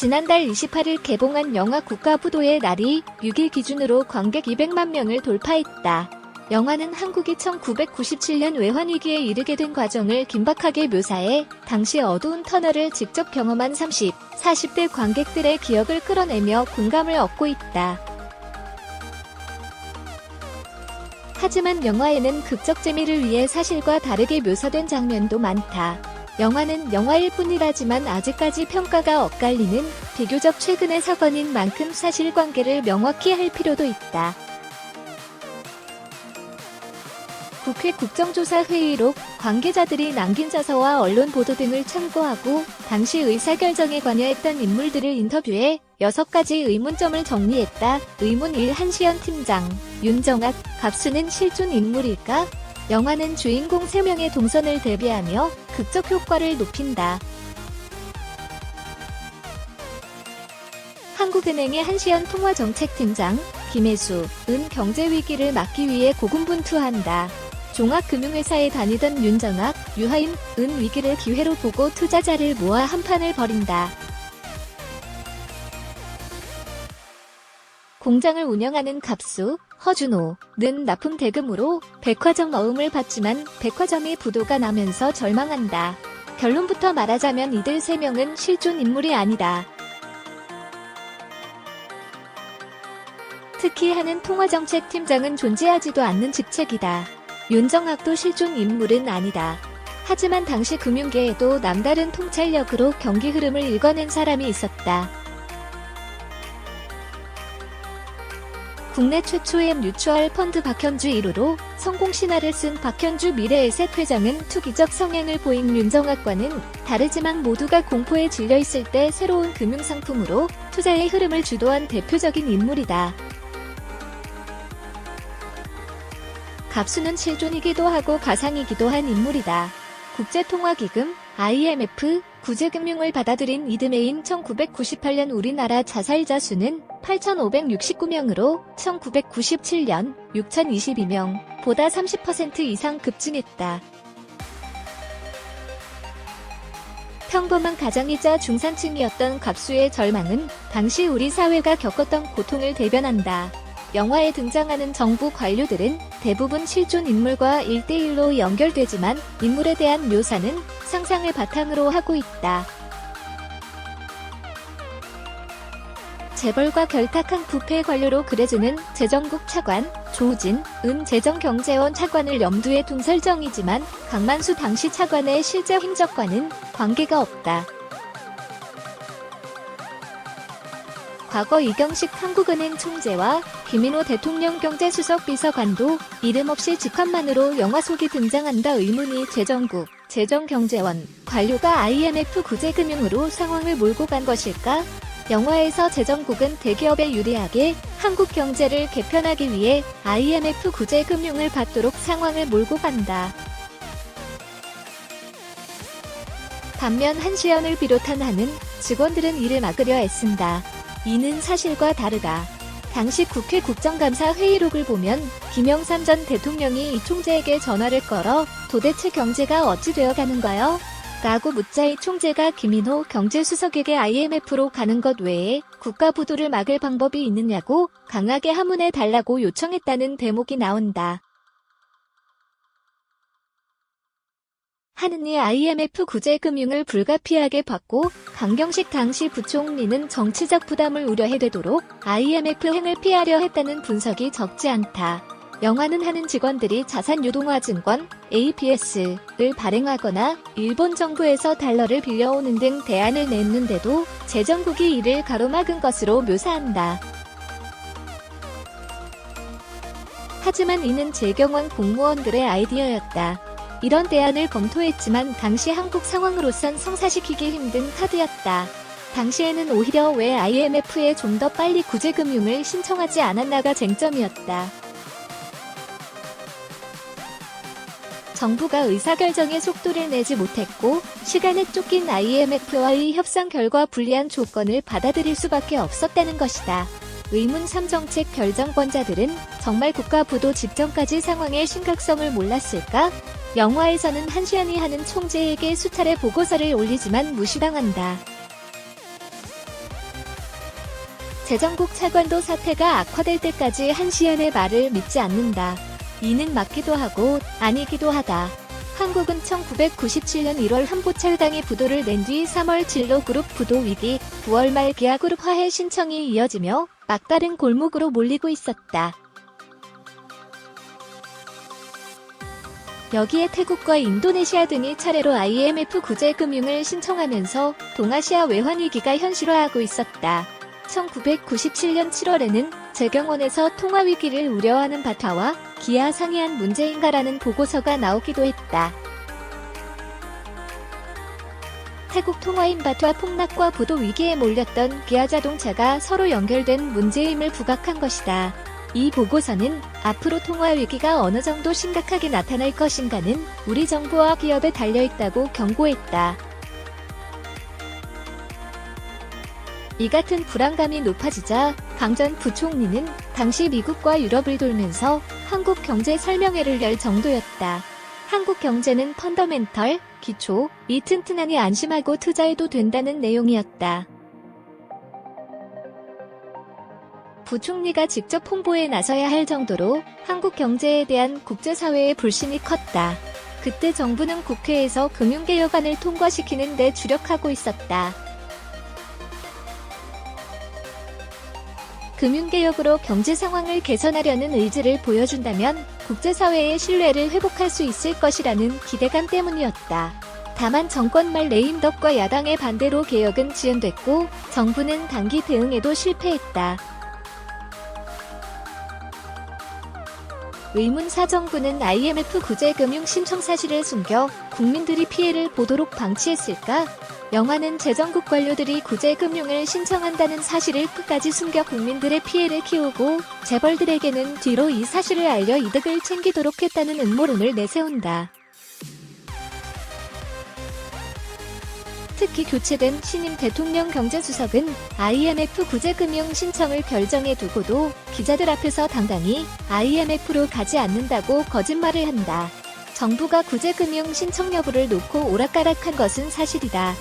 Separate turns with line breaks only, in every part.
지난달 28일 개봉한 영화 국가부도의 날이 6일 기준으로 관객 200만 명을 돌파했다. 영화는 한국이 1997년 외환위기에 이르게 된 과정을 긴박하게 묘사해 당시 어두운 터널을 직접 경험한 30, 40대 관객들의 기억을 끌어내며 공감을 얻고 있다. 하지만 영화에는 극적 재미를 위해 사실과 다르게 묘사된 장면도 많다. 영화는 영화일 뿐이라지만 아직까지 평가가 엇갈리는 비교적 최근의 사건인 만큼 사실관계를 명확히 할 필요도 있다. 국회 국정조사 회의록 관계자들이 남긴 자서와 언론 보도 등을 참고하고 당시 의사결정에 관여했던 인물들을 인터뷰해 6가지 의문점을 정리했다. 의문 1 한시연 팀장, 윤정학, 갑수는 실존 인물일까? 영화는 주인공 3명의 동선을 대비하며 극적 효과를 높인다. 한국은행의 한시연 통화정책팀장, 김혜수, 은 경제위기를 막기 위해 고군분투한다. 종합금융회사에 다니던 윤정학, 유하임, 은 위기를 기회로 보고 투자자를 모아 한판을 벌인다. 공장을 운영하는 갑수, 허준호는 납품 대금으로 백화점 어음을 받지만 백화점이 부도가 나면서 절망한다. 결론부터 말하자면 이들 세 명은 실존 인물이 아니다. 특히 하는 통화정책팀장은 존재하지도 않는 직책이다. 윤정학도 실존 인물은 아니다. 하지만 당시 금융계에도 남다른 통찰력으로 경기 흐름을 읽어낸 사람이 있었다. 국내 최초의 뮤추얼 펀드 박현주 1호로 성공 신화를 쓴 박현주 미래에셋 회장은 투기적 성향을 보인 윤정학과는 다르지만 모두가 공포에 질려 있을 때 새로운 금융 상품으로 투자의 흐름을 주도한 대표적인 인물이다. 갑수는 실존이기도 하고 가상이기도 한 인물이다. 국제통화기금, IMF, 구제금융을 받아들인 이듬해인 1998년 우리나라 자살자 수는 8,569명으로 1997년 6,022명 보다 30% 이상 급증했다. 평범한 가장이자 중산층이었던 갑수의 절망은 당시 우리 사회가 겪었던 고통을 대변한다. 영화에 등장하는 정부 관료들은 대부분 실존 인물과 1대1로 연결되지만 인물에 대한 묘사는 상상을 바탕으로 하고 있다. 재벌과 결탁한 부패 관료로 그려지는 재정국 차관, 조우진, 은 재정경제원 차관을 염두에 둔 설정이지만 강만수 당시 차관의 실제 행적과는 관계가 없다. 과거 이경식 한국은행 총재와 김인호 대통령 경제수석 비서관도 이름 없이 직함만으로 영화 속에 등장한다 의문이 재정국, 재정경제원, 관료가 IMF 구제금융으로 상황을 몰고 간 것일까? 영화에서 재정국은 대기업에 유리하게 한국 경제를 개편하기 위해 IMF 구제금융을 받도록 상황을 몰고 간다. 반면 한시연을 비롯한 하는 직원들은 이를 막으려 애쓴다. 이는 사실과 다르다. 당시 국회 국정감사 회의록을 보면 김영삼 전 대통령이 이 총재에게 전화를 걸어 도대체 경제가 어찌 되어가는가요? 라고 묻자 이 총재가 김인호 경제수석에게 IMF로 가는 것 외에 국가 부도를 막을 방법이 있느냐고 강하게 하문해 달라고 요청했다는 대목이 나온다. 하느니 IMF 구제금융을 불가피하게 받고 강경식 당시 부총리는 정치적 부담을 우려해되도록 IMF 행을 피하려 했다는 분석이 적지 않다. 영화는 하는 직원들이 자산 유동화 증권 APS를 발행하거나 일본 정부에서 달러를 빌려오는 등 대안을 냈는데도 재정국이 이를 가로막은 것으로 묘사한다. 하지만 이는 재경원 공무원들의 아이디어였다. 이런 대안을 검토했지만 당시 한국 상황으로선 성사시키기 힘든 카드였다. 당시에는 오히려 왜 IMF에 좀 더 빨리 구제금융을 신청하지 않았나가 쟁점이었다. 정부가 의사결정에 속도를 내지 못했고 시간에 쫓긴 IMF와의 협상 결과 불리한 조건을 받아들일 수밖에 없었다는 것이다. 의문 3정책 결정권자들은 정말 국가 부도 직전까지 상황의 심각성을 몰랐을까? 영화에서는 한시연이 하는 총재에게 수차례 보고서를 올리지만 무시당한다. 재정국 차관도 사태가 악화될 때까지 한시연의 말을 믿지 않는다. 이는 맞기도 하고 아니기도 하다. 한국은 1997년 1월 한보철당이 부도를 낸 뒤 3월 진로그룹 부도 위기, 9월 말 기아그룹 화해 신청이 이어지며 막다른 골목으로 몰리고 있었다. 여기에 태국과 인도네시아 등이 차례로 IMF 구제 금융을 신청하면서 동아시아 외환 위기가 현실화하고 있었다. 1997년 7월에는 재경원에서 통화 위기를 우려하는 바타와 기아 상의한 문제인가라는 보고서가 나오기도 했다. 태국 통화인 바트와 폭락과 부도 위기에 몰렸던 기아 자동차가 서로 연결된 문제임을 부각한 것이다. 이 보고서는 앞으로 통화 위기가 어느 정도 심각하게 나타날 것인가는 우리 정부와 기업에 달려있다고 경고했다. 이 같은 불안감이 높아지자 강 전 부총리는 당시 미국과 유럽을 돌면서 한국 경제 설명회를 열 정도였다. 한국 경제는 펀더멘털, 기초, 이 튼튼하니 안심하고 투자해도 된다는 내용이었다. 부총리가 직접 홍보에 나서야 할 정도로 한국 경제에 대한 국제사회의 불신이 컸다. 그때 정부는 국회에서 금융개혁안을 통과시키는 데 주력하고 있었다. 금융개혁으로 경제 상황을 개선하려는 의지를 보여준다면 국제사회의 신뢰를 회복할 수 있을 것이라는 기대감 때문이었다. 다만 정권 말 레임덕과 야당의 반대로 개혁은 지연됐고 정부는 단기 대응에도 실패했다. 의문사 정부는 IMF 구제금융 신청 사실을 숨겨 국민들이 피해를 보도록 방치했을까? 영화는 재정국 관료들이 구제금융을 신청한다는 사실을 끝까지 숨겨 국민들의 피해를 키우고 재벌들에게는 뒤로 이 사실을 알려 이득을 챙기도록 했다는 음모론을 내세운다. 특히 교체된 신임 대통령 경제수석은 IMF 구제금융 신청을 결정해 두고도 기자들 앞에서 당당히 IMF로 가지 않는다고 거짓말을 한다. 정부가 구제금융 신청 여부를 놓고 오락가락한 것은 사실이다.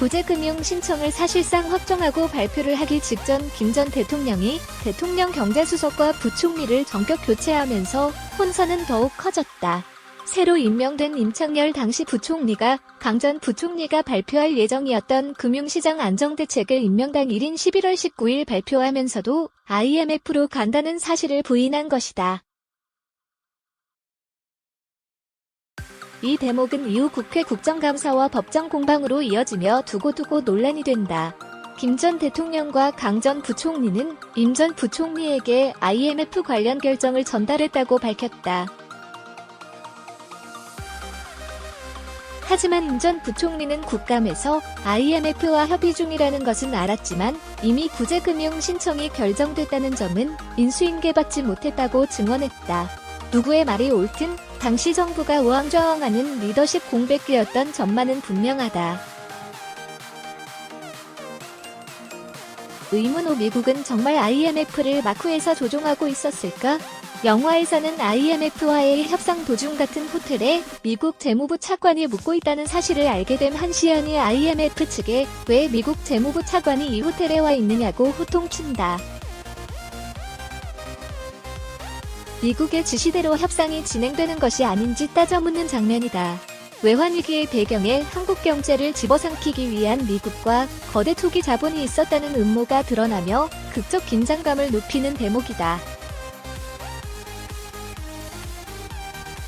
구제금융 신청을 사실상 확정하고 발표를 하기 직전 김 전 대통령이 대통령 경제수석과 부총리를 전격 교체하면서 혼선은 더욱 커졌다. 새로 임명된 임창열 당시 부총리가 강 전 부총리가 발표할 예정이었던 금융시장 안정대책을 임명당 1인 11월 19일 발표하면서도 IMF로 간다는 사실을 부인한 것이다. 이 대목은 이후 국회 국정감사와 법정 공방으로 이어지며 두고두고 논란이 된다. 김 전 대통령과 강 전 부총리는 임 전 부총리에게 IMF 관련 결정을 전달했다고 밝혔다. 하지만 임전 부총리는 국감에서 IMF와 협의 중이라는 것은 알았지만 이미 구제금융 신청이 결정됐다는 점은 인수인계받지 못했다고 증언했다. 누구의 말이 옳든 당시 정부가 우왕좌왕하는 리더십 공백기였던 점만은 분명하다. 의문 후 미국은 정말 IMF를 마쿠에서 조종하고 있었을까? 영화에서는 IMF와의 협상 도중 같은 호텔에 미국 재무부 차관이 묵고 있다는 사실을 알게 된 한시연이 IMF 측에 왜 미국 재무부 차관이 이 호텔에 와 있느냐고 호통친다. 미국의 지시대로 협상이 진행되는 것이 아닌지 따져 묻는 장면이다. 외환위기의 배경에 한국 경제를 집어삼키기 위한 미국과 거대 투기 자본이 있었다는 음모가 드러나며 극적 긴장감을 높이는 대목이다.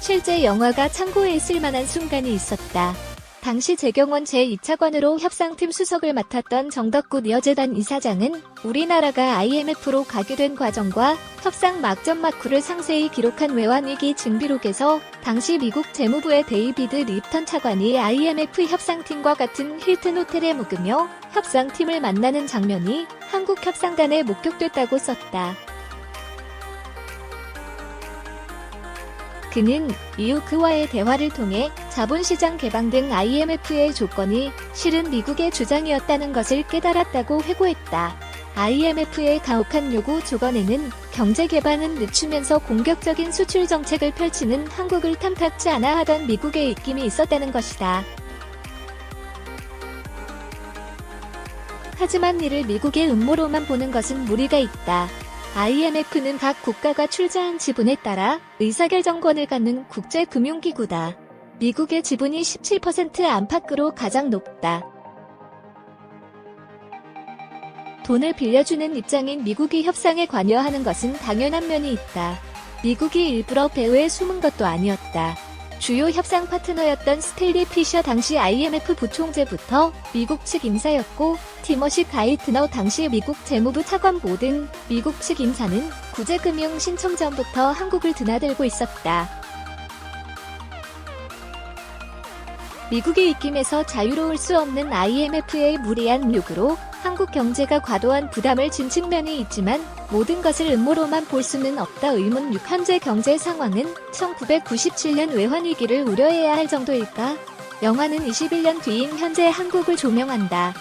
실제 영화가 참고해 있을 만한 순간이 있었다. 당시 재경원 제2차관으로 협상팀 수석을 맡았던 정덕구 여재단 이사장은 우리나라가 IMF로 가게 된 과정과 협상 막전 마쿠를 상세히 기록한 외환위기 증비록에서 당시 미국 재무부의 데이비드 립턴 차관이 IMF 협상팀과 같은 힐튼 호텔에 묵으며 협상팀을 만나는 장면이 한국 협상단에 목격됐다고 썼다. 그는 그와의 대화를 통해 자본시장 개방 등 IMF의 조건이 실은 미국의 주장이었다는 것을 깨달았다고 회고했다. IMF의 가혹한 요구 조건에는 경제 개방은 늦추면서 공격적인 수출 정책을 펼치는 한국을 탐탁지 않아 하던 미국의 입김이 있었다는 것이다. 하지만 이를 미국의 음모로만 보는 것은 무리가 있다. IMF는 각 국가가 출자한 지분에 따라 의사결정권을 갖는 국제금융기구다. 미국의 지분이 17% 안팎으로 가장 높다. 돈을 빌려주는 입장인 미국이 협상에 관여하는 것은 당연한 면이 있다. 미국이 일부러 배후에 숨은 것도 아니었다. 주요 협상 파트너였던 스텔리 피셔 당시 IMF 부총재부터 미국 측 인사였고 티머시 가이트너 당시 미국 재무부 차관 모든 미국 측 인사는 구제금융 신청 전부터 한국을 드나들고 있었다. 미국의 입김에서 자유로울 수 없는 IMF의 무리한 요구로 한국 경제가 과도한 부담을 진 측면이 있지만 모든 것을 음모로만 볼 수는 없다. 의문 6 현재 경제 상황은 1997년 외환위기를 우려해야 할 정도일까? 영화는 21년 뒤인 현재 한국을 조명한다.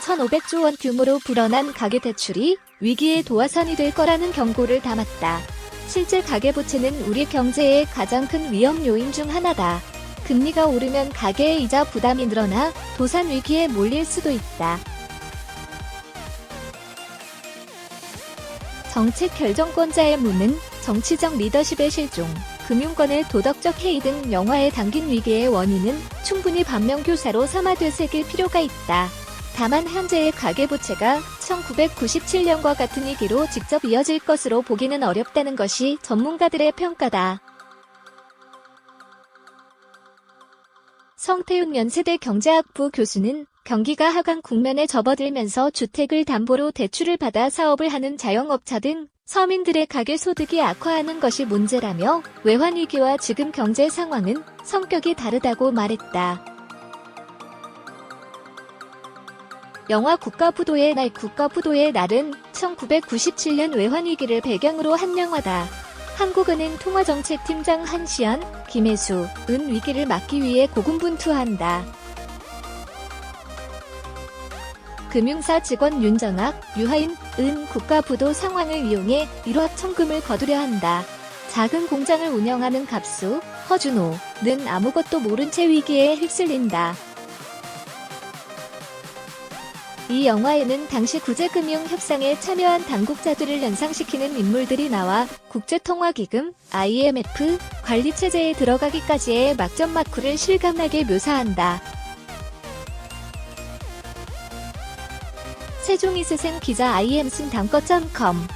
1,500조 원 규모로 불어난 가계대출이 위기의 도화선이 될 거라는 경고를 담았다. 실제 가계부채는 우리 경제의 가장 큰 위험 요인 중 하나다. 금리가 오르면 가계의 이자 부담이 늘어나 도산 위기에 몰릴 수도 있다. 정책 결정권자의 문은 정치적 리더십의 실종, 금융권의 도덕적 해이 등 영화에 담긴 위기의 원인은 충분히 반면교사로 삼아 되새길 필요가 있다. 다만 현재의 가계부채가 1997년과 같은 위기로 직접 이어질 것으로 보기는 어렵다는 것이 전문가들의 평가다. 성태훈 연세대 경제학부 교수는 경기가 하강 국면에 접어들면서 주택을 담보로 대출을 받아 사업을 하는 자영업자 등 서민들의 가계 소득이 악화하는 것이 문제라며 외환위기와 지금 경제 상황은 성격이 다르다고 말했다. 영화 국가부도의 날 국가부도의 날은 1997년 외환위기를 배경으로 한 영화다. 한국은행 통화정책팀장 한시연, 김혜수, 은 위기를 막기 위해 고군분투한다. 금융사 직원 윤정학, 유하인, 은 국가부도 상황을 이용해 1억 천금을 거두려 한다. 작은 공장을 운영하는 갑수, 허준호 는 아무것도 모른 채 위기에 휩쓸린다. 이 영화에는 당시 구제금융 협상에 참여한 당국자들을 연상시키는 인물들이 나와 국제통화기금, IMF, 관리체제에 들어가기까지의 막전막후를 실감나게 묘사한다. 세종이 스승 기자 IM승 담거.com